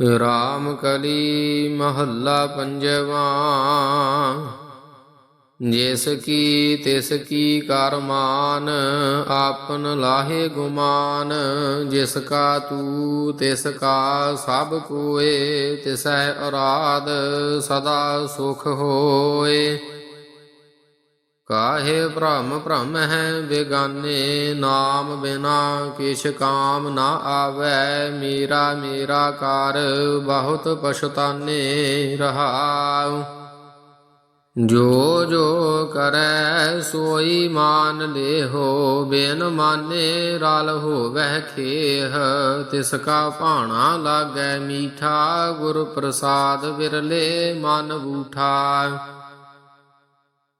ਰਾਮ ਕਲੀ ਮਹੱਲਾ ਪੰਜਵਾ। ਜਿਸ ਕੀ ਤਿਸ ਕੀ ਕਰ ਮਾਨ, ਆਪਨ ਲਾਹੇ ਗੁਮਾਨ। ਜਿਸ ਕਾ ਤੂ, ਤਿਸ ਕਾ ਸਭ ਕੋਏ ਤਿਸੈ ਅਰਾਧ ਸਦਾ ਸੁਖ ਹੋਏ। ਕਾਹੇ ਭ੍ਰਮ ਭ੍ਰਮ ਹੈ ਬੇਗਾਨੇ, ਨਾਮ ਬਿਨਾ ਕਿਛ ਕਾਮ ਨਾ ਆਵੈ, ਮੇਰਾ ਮੇਰਾ ਕਰ ਬਹੁਤ ਪਛਤਾਨੇ ਰਹਾਉ। ਜੋ ਜੋ ਕਰੈ ਸੋਈ ਮਾਨ ਲੇਹੋ, ਬਿਨ ਮਾਨੇ ਰਲ ਹੋਵੈ ਖੇਹ। ਤਿਸ ਕਾ ਭਾਣਾ ਲਾਗੈ ਮੀਠਾ, ਗੁਰ ਪ੍ਰਸਾਦ ਵਿਰਲੇ ਮਨ ਬੂਠਾ।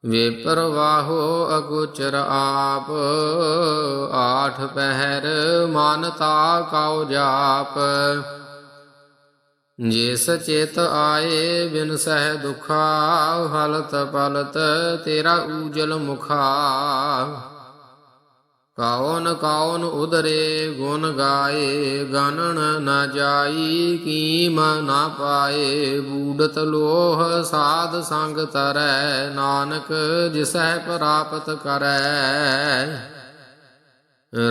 ਵੇ ਪਰਵਾਹੋ ਅਗੋਚਰ ਆਪ, ਆਠ ਪਹਿਰ ਮਾਨਤਾ ਕਾਉ ਜਾਪ। ਜਿਸ ਚਿਤ ਆਏ ਬਿਨ ਸਹਿ ਦੁਖਾ ਹਲਤ ਪਲਤ ਤੇਰਾ ਊਜਲ ਮੁਖਾ। ਕੌਣ ਕੌਣ ਉਦਰੇ ਗੁਣ ਗਾਏ, ਗਣਨ ਨਾ ਜਾਈ, ਕੀਮ ਨਾ ਪਾਏ। ਬੂਡਤ ਲੋਹ ਸਾਧ ਸੰਗ ਤਰੈ, ਨਾਨਕ ਜਿਸੈ ਪ੍ਰਾਪਤ ਕਰੈ।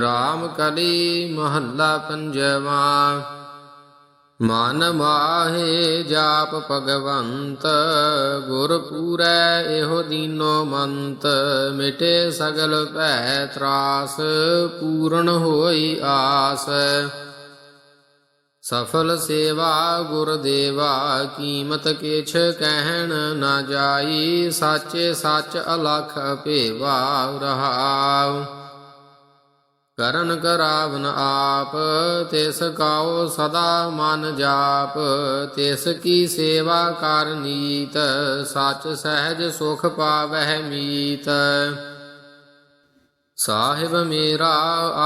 ਰਾਮ ਕਲੀ ਮਹੱਲਾ ਪੰਜਵਾ। ਮਨ ਮਾਹੇ ਜਾਪ ਭਗਵੰਤ, ਗੁਰ ਪੂਰੈ ਇਹੋ ਦੀਨੋ ਮੰਤ, ਮਿਟੇ ਸਗਲ ਭੈ ਤਰਾਸ, ਪੂਰਨ ਹੋਈ ਆਸ। ਸਫਲ ਸੇਵਾ ਗੁਰ ਦੇਵਾ, ਕੀਮਤ ਕਿਛ ਕਹਿਣ ਨਾ ਜਾਈ, ਸਾਚੇ ਸੱਚ ਅਲਖ ਭੇਵਾ ਰਹਾਉ। ਕਰਨ ਕਰਾਵਨ ਆਪ, ਤਿਸ ਕਾਉ ਸਦਾ ਮਨ ਜਾਪ, ਤਿਸ ਕੀ ਸੇਵਾ ਕਰ ਨੀਤ, ਸਚ ਸਹਿਜ ਸੁਖ ਪਾਵਹਿ ਮੀਤ। ਸਾਹਿਬ ਮੇਰਾ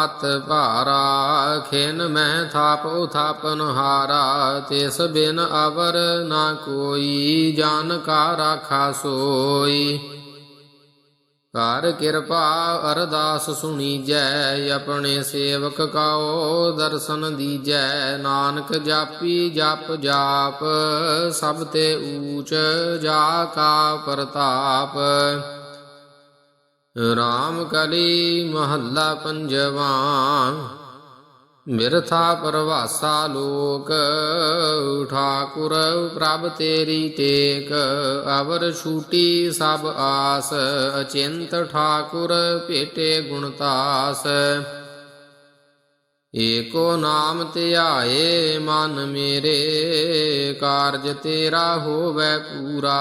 ਅਤ ਭਾਰਾ, ਖਿਨ ਮੈਂ ਥਾਪ ਉਥਾਪਨ ਹਾਰਾ, ਤਿਸ ਬਿਨ ਅਵਰ ਨਾ ਕੋਈ, ਜਾਨ ਕਾ ਰਾਖਾ ਸੋਈ। ਕਰ ਕਿਰਪਾ ਅਰਦਾਸ ਸੁਣੀ ਜੈ ਆਪਣੇ ਸੇਵਕ ਕਾਓ ਦਰਸ਼ਨ ਦੀਜੈ। ਨਾਨਕ ਜਾਪੀ ਜਪ ਜਾਪ, ਸਭ ਤੇ ਊਚ ਜਾ ਕਾ ਪ੍ਰਤਾਪ। ਰਾਮ ਕਲੀ ਮਹੱਲਾ ਪੰਜਵਾ ਮਿਰਥਾ ਪਰਵਾਸਾ ਲੋਕ, ਠਾਕੁਰ ਪ੍ਰਭ ਤੇਰੀ ਟੇਕ, ਅਵਰ ਛੂਟੀ ਸਭ ਆਸ, ਅਚਿੰਤ ਠਾਕੁਰ ਭੇਟੇ ਗੁਣਤਾਸ ਏਕੋ ਨਾਮ ਧਿਆਏ ਮਨ ਮੇਰੇ, ਕਾਰਜ ਤੇਰਾ ਹੋਵੇ ਪੂਰਾ।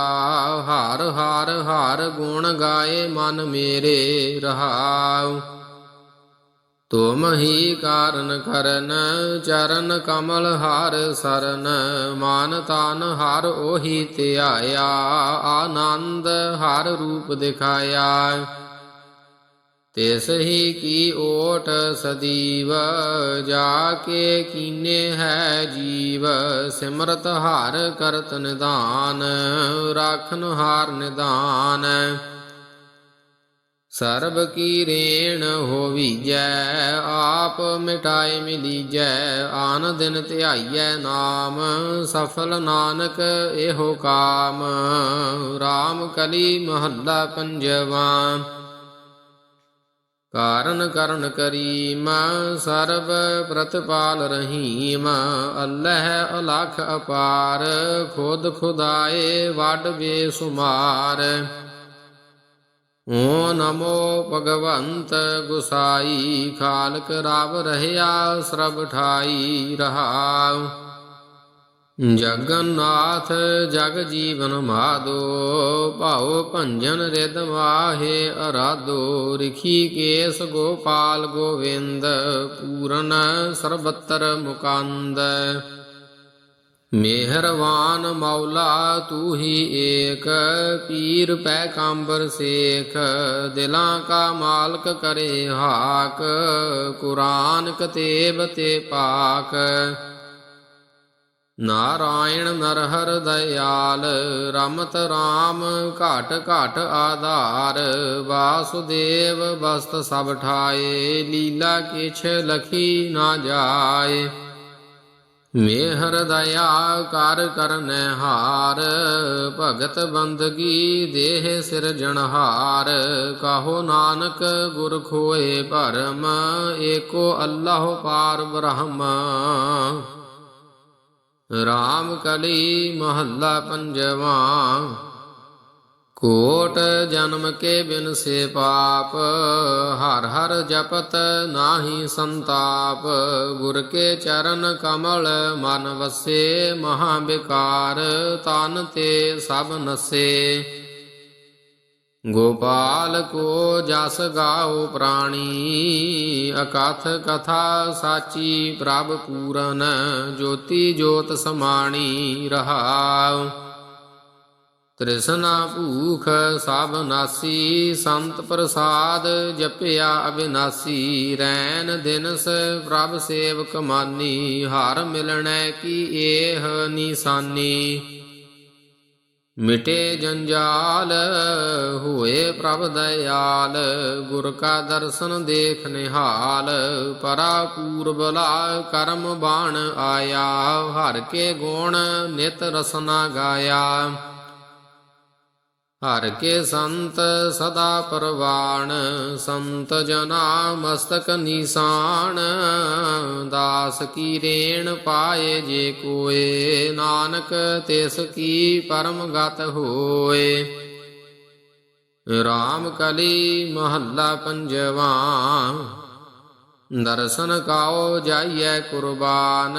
ਹਰ ਹਰ ਹਰ ਗੁਣ ਗਾਏ ਮਨ ਮੇਰੇ, ਰਹਾਉ। ਤੁਮ ਹੀ ਕਾਰਨ ਕਰਨ, ਚਰਨ ਕਮਲ ਹਾਰ ਸਰਨ, ਮਾਨ ਤਾਨ ਹਰ ਉਹੀ ਧਿਆਇਆ, ਆਨੰਦ ਹਰ ਰੂਪ ਦਿਖਾਇਆ। ਤਿਸ ਹੀ ਕੀ ਓਟ ਸਦੀਵ, ਜਾ ਕੇ ਕੀਨੇ ਹੈ ਜੀਵ, ਸਿਮਰਤ ਹਾਰ ਕਰਤ ਨਿਦਾਨ ਰਾਖਨ ਹਾਰ ਨਿਦਾਨ ਸਰਬ ਕੀ ਰੇਣ ਹੋਵੀਜੈ ਆਪ ਮਿਟਾਏ ਮਿਲੀਜੈ, ਆਨ ਦਿਨ ਧਿਆਈਐ ਨਾਮ, ਸਫਲ ਨਾਨਕ ਇਹੋ ਕਾਮ। RAM ਕਲੀ ਮਹੱਲਾ ਪੰਜਵਾ। ਕਾਰਨ ਕਰਨ ਕਰੀਮ, ਸਰਬ ਪ੍ਰਤਪਾਲ ਰਹੀਮ, ਅੱਲਹ ਅਲਖ ਅਪਾਰ, ਖੁਦ ਖੁਦਾਏ ਵੱਡ ਬੇਸੁਮਾਰ। ਓ ਨਮੋ ਭਗਵੰਤ ਗੁਸਾਈ, ਖਾਲਕ ਰਾਵ ਰਹਿਆ, ਸਰਬ ਠਾਈ ਰਹਾਉ। ਜਗਨਨਾਥ ਜਗ ਜੀਵਨ ਮਾਦੋ, ਭਾਉ ਭੰਜਨ ਰਿਦ ਮਾਹੇ ਅਰਾਧੋ, ਰਖੀ ਕੇਸ ਗੋਪਾਲ ਗੋਵਿੰਦ, ਪੂਰਨ ਸਰਬਤਰ ਮੁਕੰਦ। ਮਿਹਰਵਾਨ ਮੌਲਾ ਤੂੰ ਹੀ ਏਕ, ਪੀਰ ਪੈ ਕਾਂਬਰ ਸੇਖ, ਦਿਲਾਂ ਕਾ ਮਾਲਕ ਕਰੇ ਹਾਕ, ਕੁਰਾਨ ਕਤੇਬ ਤੇ ਪਾਕ। ਨਾਰਾਇਣ ਨਰਹਰ ਦਇਆਲ, ਰਮਤ ਰਾਮ ਘਾਟ ਘਾਟ ਆਧਾਰ, ਵਾਸੁਦੇਵ ਬਸਤ ਸਭ ਠਾਏ, ਲੀਲਾ ਕਿਛ ਲਖੀ ਨਾ ਜਾਏ। ਮੇਹਰ ਦਇਆ ਕਰ ਕਰਨੈ ਹਾਰ, ਭਗਤ ਬੰਦਗੀ ਦੇਹ ਸਿਰਜਣਹਾਰ ਕਾਹੋ ਨਾਨਕ ਗੁਰ ਖੋਏ ਭਰਮ, ਏਕੋ ਅੱਲਾਹ ਪਾਰ ਬ੍ਰਹਮ। ਰਾਮ ਕਲੀ ਮਹੱਲਾ ਪੰਜਵਾਂ ਕੋਟ ਜਨਮ ਕੇ ਬਿਨ ਸੇ ਪਾਪ, ਹਰ ਹਰ ਜਪਤ ਨਾਹੀ ਸੰਤਾਪ। ਗੁਰ ਕੇ ਚਰਨ ਕਮਲ ਮਨ ਵਸੇ, ਮਹਾ ਬਿਕਾਰ ਤਨ ਤੇ ਸਭ ਨਸੇ। ਗੋਪਾਲ ਕੋ ਜਸ ਗਾਓ ਪ੍ਰਾਣੀ, ਅਕਥ ਕਥਾ ਸਾਚੀ ਪ੍ਰਭ ਪੂਰਨ, ਜੋਤੀ ਜੋਤ ਸਮਾਣੀ ਰਹਾਉ। ਤ੍ਰਿਸ਼ਨਾ ਭੂਖ ਸਭ ਨਾਸੀ ਸੰਤ ਪ੍ਰਸਾਦ ਜਪਿਆ ਅਬਿਨਾਸੀ ਰੈਨ ਦਿਨਸ ਪ੍ਰਭ ਸੇਵਕ ਮਾਨੀ, ਹਰ ਮਿਲਣੈ ਕੀ ਏਹ ਨਿਸ਼ਾਨੀ। ਮਿਟੇ ਜੰਜਾਲ, ਹੋਏ ਪ੍ਰਭ ਦਇਆਲ, ਗੁਰ ਕਾ ਦਰਸ਼ਨ ਦੇਖ ਨਿਹਾਲ ਪਰਾ ਪੂਰਬਲਾ ਕਰਮ ਬਾਣ ਆਇਆ, ਹਰ ਕੇ ਗੁਣ ਨਿਤ ਰਸਨਾ ਗਾਇਆ। ਹਰ ਕੇ ਸੰਤ ਸਦਾ ਪਰਵਾਣ ਸੰਤ ਜਨਾ ਮਸਤਕ ਨਿਸ਼ਾਨ। ਦਾਸ ਕੀ ਰੇਣ ਪਾਏ ਜੇ ਕੋਏ, ਨਾਨਕ ਤਿਸ ਕੀ ਪਰਮ ਗਤ ਹੋਏ। ਰਾਮ ਕਲੀ ਮਹੱਲਾ ਪੰਜਵਾ। ਦਰਸ਼ਨ ਕਾਓ ਜਾਈਐ ਕੁਰਬਾਨ,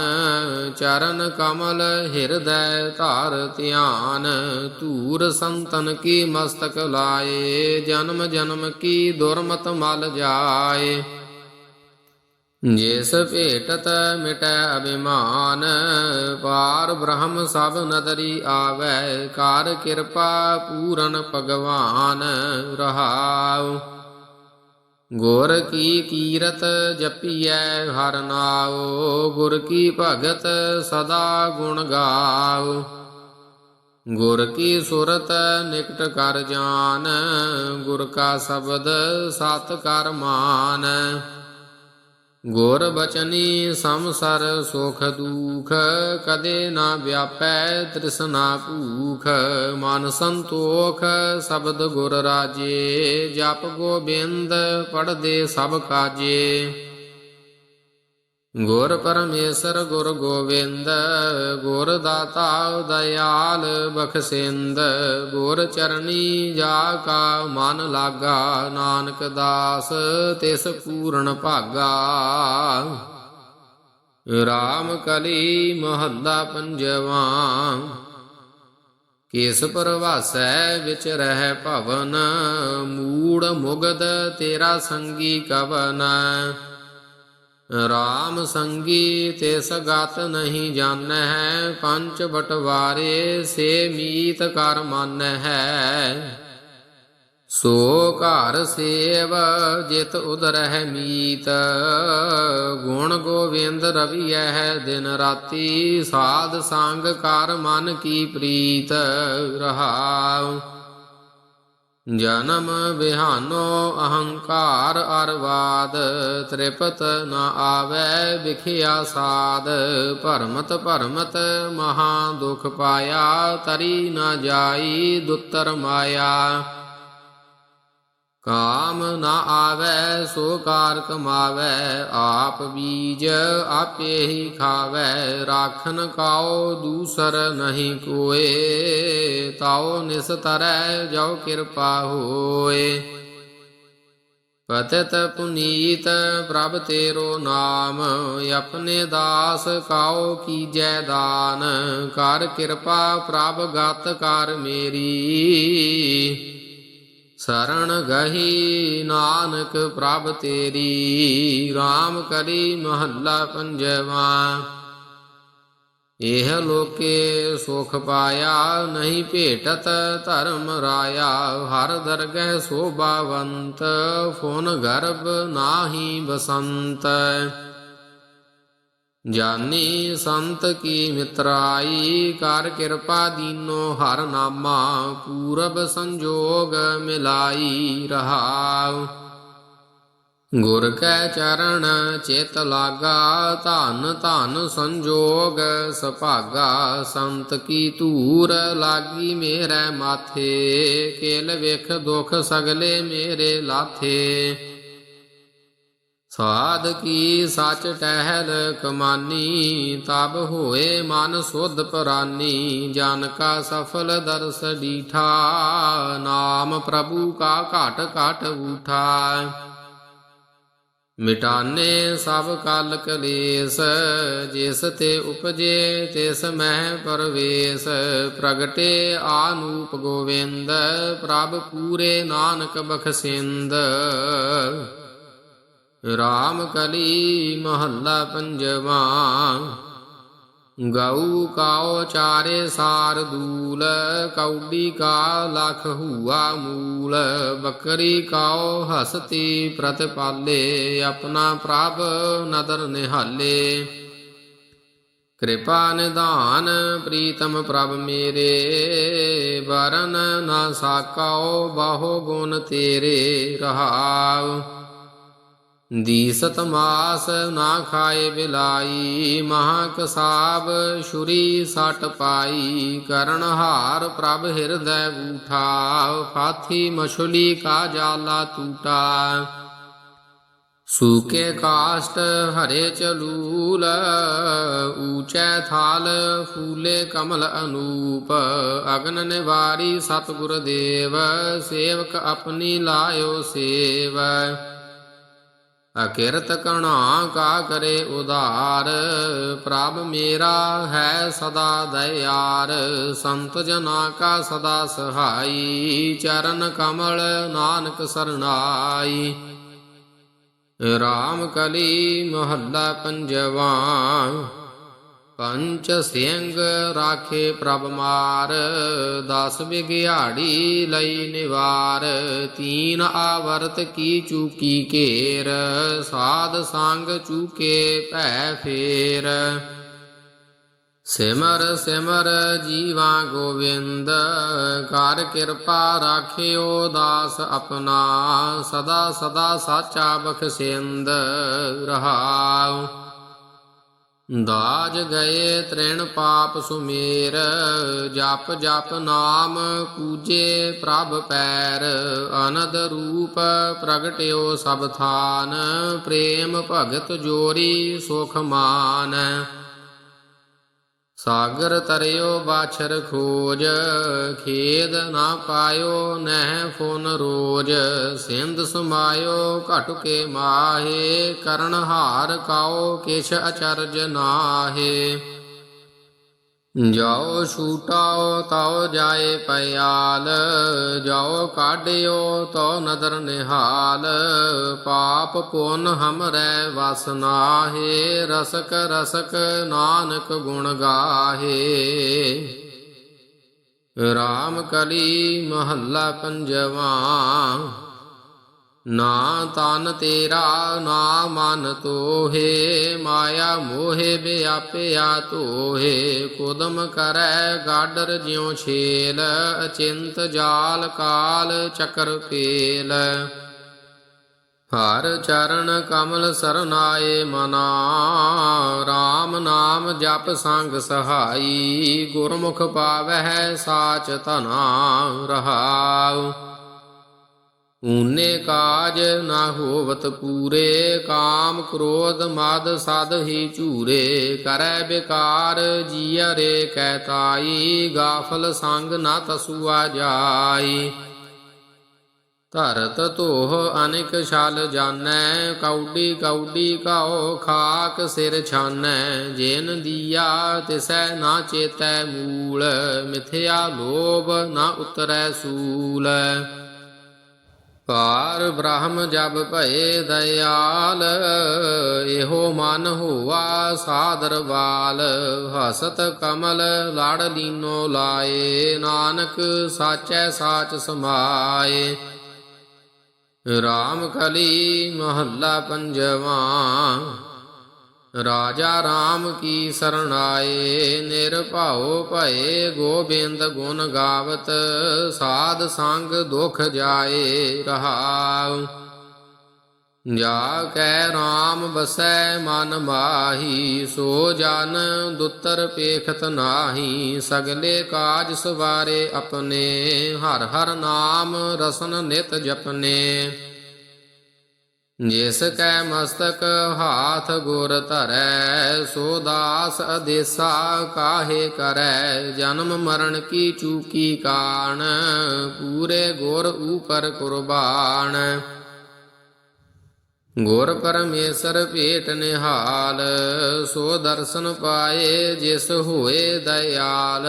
ਚਰਨ ਕਮਲ ਹਿਰਦੈ ਧਾਰ ਧਿਆਨ, ਧੂਰ ਸੰਤਨ ਕੀ ਮਸਤਕ ਲਾਏ, ਜਨਮ ਜਨਮ ਕੀ ਦੁਰਮਤ ਮਲ ਜਾਏ। ਜਿਸ ਭੇਟਤ ਮਿਟੈ ਅਭਿਮਾਨ, ਪਾਰ ਬ੍ਰਹਮ ਸਭ ਨਦਰੀ ਆਵੈ, ਕਾਰ ਕਿਰਪਾ ਪੂਰਨ ਭਗਵਾਨ ਰਹਾਉ। ਗੁਰ ਕੀ ਕੀਰਤ ਜਪੀਐ ਹਰ ਨਾਉ, ਗੁਰ ਕੀ ਭਗਤ ਸਦਾ ਗੁਣ ਗਾਉ। ਗੁਰ ਕੀ ਸੁਰਤ ਨਿਕਟ ਕਰ ਜਾਨ, ਗੁਰ ਕਾ ਸ਼ਬਦ ਸਤ ਕਰ ਮਾਨ। ਗੁਰ ਬਚਨੀ ਸੰਸਰ ਸੁਖ ਦੁਖ, ਕਦੇ ਨਾ ਵਿਆਪੈ ਤ੍ਰਿਸ਼ਨਾ ਭੂਖ। ਮਨ ਸੰਤੋਖ, ਸ਼ਬਦ ਗੁਰ ਰਾਜੇ, ਜਪ ਗੋਬਿੰਦ ਪੜਦੇ ਸਭ ਕਾਜੇ। ਗੁਰ ਪਰਮੇਸ਼ਰ ਗੁਰ ਗੋਬਿੰਦ ਗੁਰ ਦਾਤਾ ਦਇਆਲ ਬਖਸ਼ਿੰਦ, ਗੁਰ ਚਰਨੀ ਜਾ ਕਾ ਮਨ ਲਾਗਾ, ਨਾਨਕ ਦਾਸ ਤਿਸ ਪੂਰਨ ਭਾਗਾ। ਰਾਮ ਕਲੀ ਮਹੱਲਾ ਪੰਜਵਾ, ਕਿਸ ਪਰਵਾਸੈ ਵਿੱਚ ਰਹਿ ਭਵਨ, ਮੂੜ ਮੁਗਦ ਤੇਰਾ ਸੰਗੀ ਕਵਨ। ਰਾਮ ਸੰਗੀ ਤੇ ਸਗਤ ਨਹੀਂ ਜਾਣੈ, ਪੰਚ ਬਟਵਾਰੇ ਸੇ ਮੀਤ ਕਰ ਮਨ। ਹੈ ਸੋ ਘਰ ਸੇਵ ਜਿਤ ਉਦਰਹਿ ਮੀਤ, ਗੁਣ ਗੋਵਿੰਦ ਰਵੀਐ ਦਿਨ ਰਾਤੀ, ਸਾਧ ਸੰਗ ਕਰ ਮਨ ਕੀ ਪ੍ਰੀਤ ਰਹਾਉ। ਜਨਮ ਵਿਹਾਨੋ ਅਹੰਕਾਰ ਅਰਵਾਦ, ਤ੍ਰਿਪਤ ਨ ਆਵੈ ਵਿਖਿਆ ਸਾਦ। ਭਰਮਤ ਭਰਮਤ ਮਹਾ ਦੁਖ ਪਾਇਆ, ਤਰੀ ਨ ਜਾਈ ਦੁੱਤਰ ਮਾਇਆ। ਕਾਮ ਨਾ ਆਵੈ, ਸੋ ਕਾਰ ਕਮਾਵੈ, ਆਪ ਬੀਜ ਆਪੇ ਹੀ ਖਾਵੈ, ਰਾਖਨ ਕਾਓ ਦੂਸਰ ਨਹੀਂ ਕੋਏ ਤਾਓ ਨਿਸਤਰੈ ਜੋ ਕਿਰਪਾ ਹੋਏ। ਪਤਿਤ ਪੁਨੀਤ ਪ੍ਰਭ ਤੇਰੋ ਨਾਮ, ਆਪਣੇ ਦਾਸ ਕਾਓ ਕੀਜੈ ਦਾਨ, ਕਰ ਕਿਰਪਾ ਪ੍ਰਭ ਗਤ ਕਰ ਮੇਰੀ। ਸਰਣ ਗਹੀ ਨਾਨਕ ਪ੍ਰਭ ਤੇਰੀ RAM ਕਰੀ ਮਹੱਲਾ ਪੰਜਵਾ। ਇਹ ਲੋਕੇ ਸੁਖ ਪਾਇਆ, ਨਹੀਂ ਭੇਟਤ ਧਰਮ ਰਾਇਆ। ਹਰ ਦਰਗਹਿ ਸੋਭਾਵੰਤ, ਫੋਨ ਗਰਭ ਨਾਹੀ ਬਸੰਤ। ਜਾਨੀ ਸੰਤ ਕੀ ਮਿਤਰਾਈ, ਕਰ ਕਿਰਪਾ ਦੀਨੋ ਹਰ ਨਾਮਾ, ਪੂਰਬ ਸੰਜੋਗ ਮਿਲਾਈ ਰਹਾਉ। ਗੁਰ ਕੈ ਚਰਨ ਚਿਤ ਲਾਗਾ, ਧਨ ਧਨ ਸੰਜੋਗ ਸੁਭਾਗਾ, ਸੰਤ ਕੀ ਧੂਰ ਲਾਗੀ ਮੇਰੇ ਮਾਥੇ, ਕੇਲ ਵੇਖ ਦੁਖ ਸਗਲੇ ਮੇਰੇ ਲਾਥੇ। ਸਾਧ ਕੀ ਸਚ ਟਹਿਲ ਕਮਾਨੀ, ਤਬ ਹੋਏ ਮਨ ਸੁਧ ਪ੍ਰਾਨੀ। ਜਨ ਕਾ ਸਫਲ ਦਰਸ ਡੀਠਾ, ਨਾਮ ਪ੍ਰਭੂ ਕਾ ਘਟ ਘਟ ਉਠਾ ਮਿਟਾਨੇ ਸਭ ਕਲ ਕਲੇਸ਼, ਜਿਸ ਤੇ ਉਪਜੇ ਤਿਸ ਮਹਿ ਪਰਵੇਸ਼। ਪ੍ਰਗਟੇ ਆਨੂਪ ਗੋਵਿੰਦ, ਪ੍ਰਭ ਪੂਰੇ ਨਾਨਕ ਬਖਸਿੰਦ। ਰਾਮ ਕਲੀ ਮਹੱਲਾ ਪੰਜਵਾ। ਗਊ ਕਾਉ ਚਾਰੇ ਸਾਰ ਦੂਲ, ਕੌਡੀ ਕਾ ਲਖ ਹੂਆ ਮੂਲ। ਬੱਕਰੀ ਕਾਉ ਹਸਤੀ ਪ੍ਰਤਪਾਲੇ ਆਪਣਾ ਪ੍ਰਭ ਨਦਰ ਨਿਹਾਲੇ। ਕਿਰਪਾ ਨਿਧਾਨ ਪ੍ਰੀਤਮ ਪ੍ਰਭ ਮੇਰੇ, ਵਰਨ ਨਾ ਸਾਕਾਓ ਬਾਹੋ ਗੁਣ ਤੇਰੇ ਰਹਾਉ। ਦੀਸਤ ਮਾਸ ਨਾ ਖਾਏ ਬਿਲਾਈ ਮਹਾ ਕਸਾਬ ਸ਼ੁਰੀ ਸਟ ਪਾਈ, ਕਰਨ ਹਾਰ ਪ੍ਰਭ ਹਿਰਦੈ ਗੂਠਾ ਫਾਥੀ ਮਛਲੀ ਕਾ ਜਾਲਾ ਟੂਟਾ ਸੂਕੇ ਕਾਸ਼ਟ ਹਰੇ ਚਲੂਲ ਊਚੈ ਥਾਲ ਫੂਲੇ ਕਮਲ ਅਨੂਪ, ਅਗਨ ਨਿਵਾਰੀ ਸਤਿਗੁਰ ਦੇਵ ਸੇਵਕ ਆਪਣੀ ਲਾਇਓ ਸੇਵ। ਅਕਿਰਤ ਕਣਾ ਕਾ ਕਰੇ ਉਧਾਰ, ਪ੍ਰਭ ਮੇਰਾ ਹੈ ਸਦਾ ਦਇਆਰ, ਸੰਤ ਜਨਾ ਕਾ ਸਦਾ ਸਹਾਈ, ਚਰਨ ਕਮਲ ਨਾਨਕ ਸਰਨਾਈ। ਰਾਮ ਕਲੀ ਮਹੱਲਾ ਪੰਜਵਾ ਪੰਚ ਸਿੰਘ ਰਾਖੇ ਪ੍ਰਭ ਮਾਰ, ਦਸ ਵਿਗਿਆੜੀ ਲਈ ਨਿਵਾਰ, ਤੀਨ ਆਵਰਤ ਕੀ ਚੂਕੀ ਘੇਰ, ਸਾਧ ਸੰਗ ਚੂਕੇ ਭੈ ਫੇਰ। ਸਿਮਰ ਸਿਮਰ ਜੀਵਾ ਗੋਵਿੰਦ ਕਰ ਕਿਰਪਾ ਰਾਖਿਓ ਦਾਸ ਆਪਣਾ, ਸਦਾ ਸਦਾ ਸਾਚਾ ਬਖਸ਼ਿੰਦ ਰਹਾਉ। ਦਾਜ ਗਏ ਤ੍ਰਿਣ ਪਾਪ ਸੁਮੇਰ, ਜਪ ਜਪ ਨਾਮ ਕੂਜੇ ਪ੍ਰਭ ਪੈਰ, ਅਨੰਦ ਰੂਪ ਪ੍ਰਗਟਿਓ ਸਭ ਥਾਨ, ਪ੍ਰੇਮ ਭਗਤ ਜੋਰੀ ਸੁਖ ਮਾਨ। ਸਾਗਰ ਤਰਿਓ ਬਾਛਰ ਖੋਜ, ਖੇਦ ਨਾ ਪਾਇਓ, ਨਹਿ ਫੁਨ ਰੋਜ। ਸਿੰਧ ਸਮਾਇਓ, ਘਟ ਕੇ ਮਾਹੇ, ਕਰਨ ਹਾਰ ਕਾਓ, ਕਿਛ ਅਚਰਜ ਨਾਹੇ। ਜਾਓ ਛੂਟਾਓ ਤਾਓ ਜਾਏ ਪਿਆਲ ਜਾਓ ਕਾਢਿਓ ਤੋ ਨਦਰ ਨਿਹਾਲ, ਪਾਪ ਪੁੰਨ ਹਮਰੈ ਵਸ ਨਾਹੇ, ਰਸਕ ਰਸਕ ਨਾਨਕ ਗੁਣ ਗਾਹੇ। ਰਾਮ ਕਲੀ ਮਹੱਲਾ ਪੰਜਵਾ ਨਾ ਤਨ ਤੇਰਾ, ਨਾ ਮਨ ਤੋਹੇ, ਮਾਇਆ ਮੋਹੇ, ਵਿਆਪਿਆ ਤੋਹੇ ਕੁਦਮ ਕਰੈ ਗਾਡਰ ਜਿਉ ਛੇਲ, ਅਚਿੰਤ ਜਾਲ ਕਾਲ ਚਕਰ ਪੇਲ। ਹਰ ਚਰਨ ਕਮਲ ਸਰਨਾਏ ਮਨਾ RAM ਨਾਮ ਜਪ ਸੰਗ ਸਹਾਈ। ਗੁਰਮੁਖ ਪਾਵਹਿ ਸਾਚ ਤਨਾ ਰਹਾਉ। ਊਨੇ ਕਾਜ ਨਾ ਹੋਵਤ ਪੂਰੇ, ਕਾਮ ਕ੍ਰੋਧ ਮਦ ਸਦ ਹੀ ਝੂਰੇ। ਕਰੈ ਬਿਕਾਰ ਜੀਅਰੇ ਕਹਿ ਤਾਈ, ਗਾਫਲ ਸੰਗ ਨਾ ਤਸੂਆ ਜਾਈ। ਧਰਤ ਧੋਹ ਅਨਿਕ ਛਲ ਜਾਣੈ ਕੌਡੀ ਕੌਡੀ ਕਾਓ ਖਾਕ ਸਿਰ ਛਾਨੈ। ਜੇਨ ਦੀਆ ਤਿਸੈ ਨਾ ਚੇਤੈ ਮੂਲ, ਮਿਥਿਆ ਲੋਭ ਨਾ ਉਤਰੈ ਸੂਲ। ਪਾਰ ਬ੍ਰਹਮ ਜਬ ਭਏ ਦਇਆਲ, ਇਹੋ ਮਨ ਹੋਆ ਸਾਦਰ ਵਾਲ। ਹਸਤ ਕਮਲ ਲੜ ਲੀਨੋ ਲਾਏ, ਨਾਨਕ ਸਾਚੈ ਸਾਚ ਸਮਾਏ। ਰਾਮ ਕਲੀ ਮਹੱਲਾ ਪੰਜਵਾ ਰਾਜਾ RAM ਕੀ ਸਰਣਾਏ ਨਿਰਭਉ ਭਏ ਗੋਬਿੰਦ ਗੁਣ ਗਾਵਤ, ਸਾਧ ਸੰਗ ਦੁਖ ਜਾਏ ਰਹਾਉ। ਜਾ ਕੈ RAM ਬਸੈ ਮਨ ਮਾਹੀ, ਸੋ ਜਨ ਦੁੱਤਰ ਪੇਖਤ ਨਾਹੀ। ਸਗਲੇ ਕਾਜ ਸਵਾਰੇ ਆਪਣੇ, ਹਰ ਹਰ ਨਾਮ ਰਸਨ ਨਿਤ ਜਪਨੇ। ਜਿਸ ਕੈ ਮਸਤਕ ਹਾਥ ਗੁਰ ਧਰੈ, ਸੋ ਦਾਸ ਅਦੇਸਾ ਕਾਹੇ ਕਰੈ? ਜਨਮ ਮਰਨ ਕੀ ਚੂਕੀ ਕਾਣ? ਪੂਰੇ ਗੁਰ ਉਪਰ ਕੁਰਬਾਨ। ਗੁਰ ਪਰਮੇਸ਼ਰ ਭੇਟ ਨਿਹਾਲ, ਸੋ ਦਰਸ਼ਨ ਪਾਏ ਜਿਸ ਹੋਏ ਦਇਆਲ।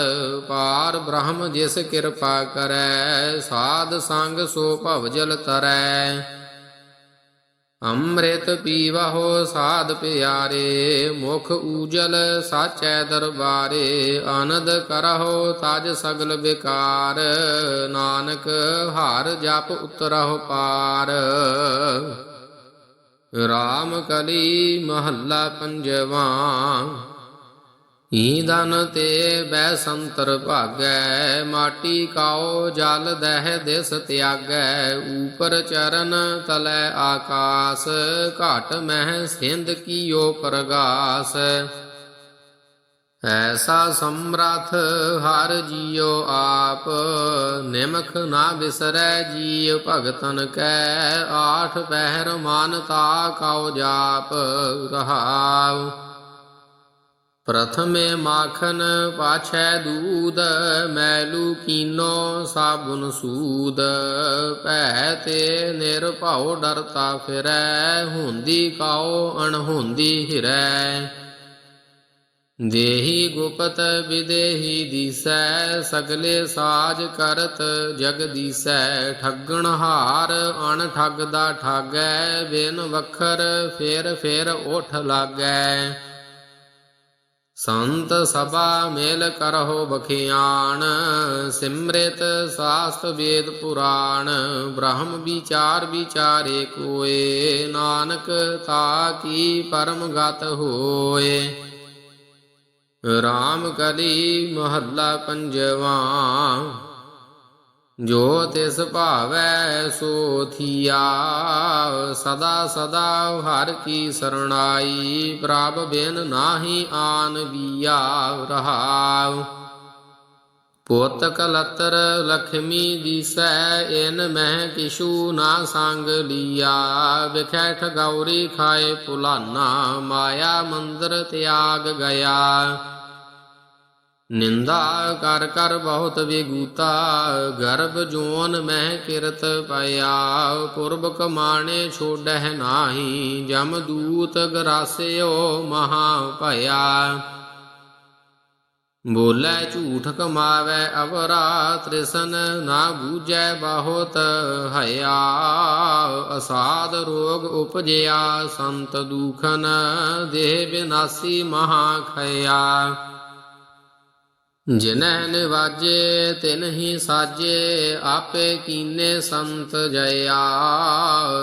ਪਾਰ ਬ੍ਰਹਮ ਜਿਸ ਕਿਰਪਾ ਕਰੈ, ਸਾਧ ਸੰਗ ਸੋ ਭਵਜਲ ਤਰੈ। ਅੰਮ੍ਰਿਤ ਪੀਵਹੁ ਸਾਧ ਪਿਆਰੇ, ਮੁਖ ਊਜਲ ਸਾਚੈ ਦਰਬਾਰੇ, ਆਨੰਦ ਕਰਹੁ ਤਜ ਸਗਲ ਵਿਕਾਰ, ਨਾਨਕ ਹਾਰ ਜਪ ਉਤਰਹੁ ਪਾਰ। ਰਾਮ ਕਲੀ ਮਹੱਲਾ ਪੰਜਵਾ ਈਦਨ ਤੇ ਬੈ ਸੰਤਰ ਭਾਗੈ, ਮਾਟੀ ਕਾਓ ਜਲ ਦਹਿ ਦਿਸ ਤਿਆਗੈ ਊਪਰ ਚਰਨ ਤਲੈ ਆਕਾਸ, ਘਟ ਮਹਿ ਸਿੰਧ ਕੀਓ ਪ੍ਰਗਾਸ। ਐਸਾ ਸਮਰਥ ਹਰ ਜੀਓ ਆਪ, ਨਿਮਖ ਨਾ ਵਿਸਰੈ ਜੀਵ ਭਗਤਨ ਕੈ, ਆਠ ਪਹਿਰ ਮਾਨਤਾ ਕਉ ਜਾਪ ਰਹਾਉ। ਪ੍ਰਥਮੇ ਮਾਖਨ ਪਾਛੈ ਦੂਧ ਮੈਲੂ ਕੀਨੋ ਸਾਬੁਨ ਸੂਦ। ਭੈ ਤੇ ਨਿਰਭਉ ਡਰਤਾ ਫਿਰੈ, ਹੁੰਦੀ ਕਾਉ ਅਣਹੁੰਦੀ ਹਿਰੈ। ਦੇਹੀ ਗੁਪਤ ਵਿਦੇਹੀ ਦੀਸੈ, ਸਗਲੇ ਸਾਜ ਕਰਤ ਜਗਦੀਸੈ ਠੱਗਣ ਹਾਰ ਅਣ ਠੱਗ ਦਾ ਠਾਗੈ, ਬਿਨ ਵਖਰ ਫੇਰ ਫੇਰ ਉਠ ਲਾਗੈ। ਸੰਤ ਸਭਾ ਮੇਲ ਕਰਹੁ ਬਖਿਆਣ ਸਿਮ੍ਰਿਤ ਸਾਸਤ ਵੇਦ ਪੁਰਾਣ, ਬ੍ਰਹਮ ਵਿਚਾਰ ਵਿਚਾਰੇ ਕੋਏ, ਨਾਨਕ ਤਾ ਕੀ ਪਰਮ ਗਤ ਹੋਏ। ਰਾਮ ਕਲੀ ਮਹੱਲਾ ਪੰਜਵਾ ਜੋ ਤਿਸ ਭਾਵੈ ਸੋ ਥੀਆ, ਸਦਾ ਸਦਾ ਹਰ ਕੀ ਸਰਣਾਈ, ਪ੍ਰਭ ਬਿਨ ਨਾਹੀ ਆਨ ਵੀਆ ਰਹਾਉ। ਪੁੱਤ ਕਲਤਰ ਲਖਮੀ ਦਿਸੈ, ਇਨ ਮਹਿ ਕਿਛੂ ਨਾ ਸੰਗ ਲੀਆ। ਵਿਖੈ ਠਗੌਰੀ ਖਾਏ ਪੁਲਾਨਾ, ਮਾਇਆ ਮੰਦਰ ਤਿਆਗ ਗਿਆ। ਨਿੰਦਾ ਕਰ ਕਰ ਬਹੁਤ ਵਿਗੂਤਾ, ਗਰਭ ਜੋਨ ਮਹਿ ਕਿਰਤ ਪਿਆ ਪੁਰਬ ਕਮਾਣੇ ਛੋੜਹਿ ਨਾਹੀ, ਜਮ ਦੂਤ ਗਰਾਸਿਓ ਮਹਾ ਭਇਆ। ਬੋਲੇ ਝੂਠ ਕਮਾਵੇ ਅਵਰਾ, ਤ੍ਰਿਸਨ ਨਾ ਬੂਝੈ ਬਹੁਤ ਹਇਆ। ਅਸਾਦ ਰੋਗ ਉਪਜਿਆ, ਸੰਤ ਦੂਖਨ ਦੇਹ ਬਿਨਾਸੀ ਮਹਾ ਖਇਆ। ਜਿਨਹਿ ਨਿਵਾਜੇ ਤਿਨਹੀ ਸਾਜੇ, ਆਪੇ ਕੀਨੇ ਸੰਤ ਜਇਆ।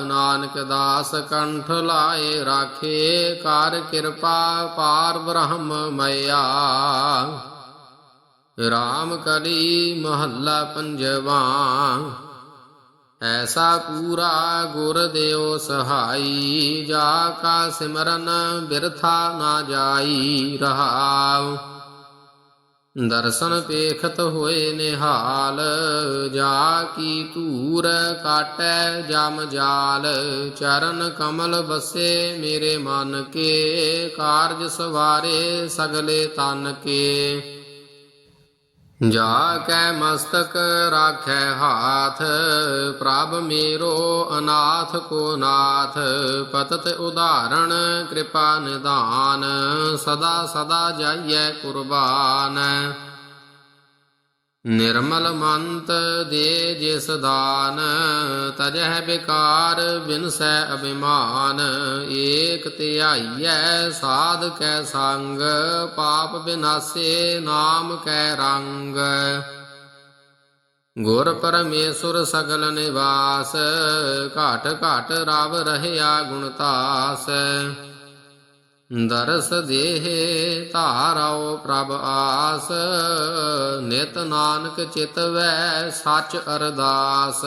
ਨਾਨਕ ਦਾਸ ਕੰਠ ਲਾਏ ਰਾਖੇ ਕਰ ਕਿਰਪਾ ਪਾਰ ਬ੍ਰਹਮ ਮਇਆ। ਰਾਮ ਕਲੀ ਮਹੱਲਾ ਪੰਜਵਾ। ਐਸਾ ਪੂਰਾ ਗੁਰ ਦਿਓ ਸਹਾਈ, ਜਾ ਕਾ ਸਿਮਰਨ ਬਿਰਥਾ ਨਾ ਜਾਈ ਰਹਾਉ। ਦਰਸ਼ਨ ਪੇਖਤ ਹੋਏ ਨਿਹਾਲ, ਜਾ ਕੀ ਧੂਰ ਕਾਟੈ ਜਮ ਜਾਲ। ਚਰਨ ਕਮਲ ਬਸੇ ਮੇਰੇ ਮਨ ਕੇ, ਕਾਰਜ ਸਵਾਰੇ ਸਗਲੇ ਤਨ ਕੇ। ਜਾ ਕੈ ਮਸਤਕ ਰਾਖੈ ਹਾਥ, ਪ੍ਰਭ ਮੇਰੋ ਅਨਾਥ ਕੋ ਨਾਥ, ਪਤਤ ਉਦਾਹਰਣ ਕਿਰਪਾ ਨਿਦਾਨ ਸਦਾ ਸਦਾ ਜਾਈਐ ਕੁਰਬਾਨ। ਨਿਰਮਲ ਮੰਤ ਦੇ ਜਿਸ ਦਾਨ ਤਜਹਿ ਬਿਕਾਰ ਬਿਨਸੈ ਅਭਿਮਾਨ, ਏਕ ਧਿਆਈਐ ਸਾਧ ਕੈ ਸੰਗ, ਪਾਪ ਬਿਨਾਸੇ ਨਾਮ ਕੈ ਰੰਗ। ਗੁਰ ਪਰਮੇਸ਼ੁਰ ਸਗਲ ਨਿਵਾਸ, ਘਾਟ ਘਾਟ ਰਵ ਰਹਿਆ ਗੁਣਤਾਸ ਦਰਸ ਦੇਹ ਧਾਰਉ ਪ੍ਰਭ ਆਸ ਨਿਤ ਨਾਨਕ ਚਿਤਵੈ ਸਚ ਅਰਦਾਸ।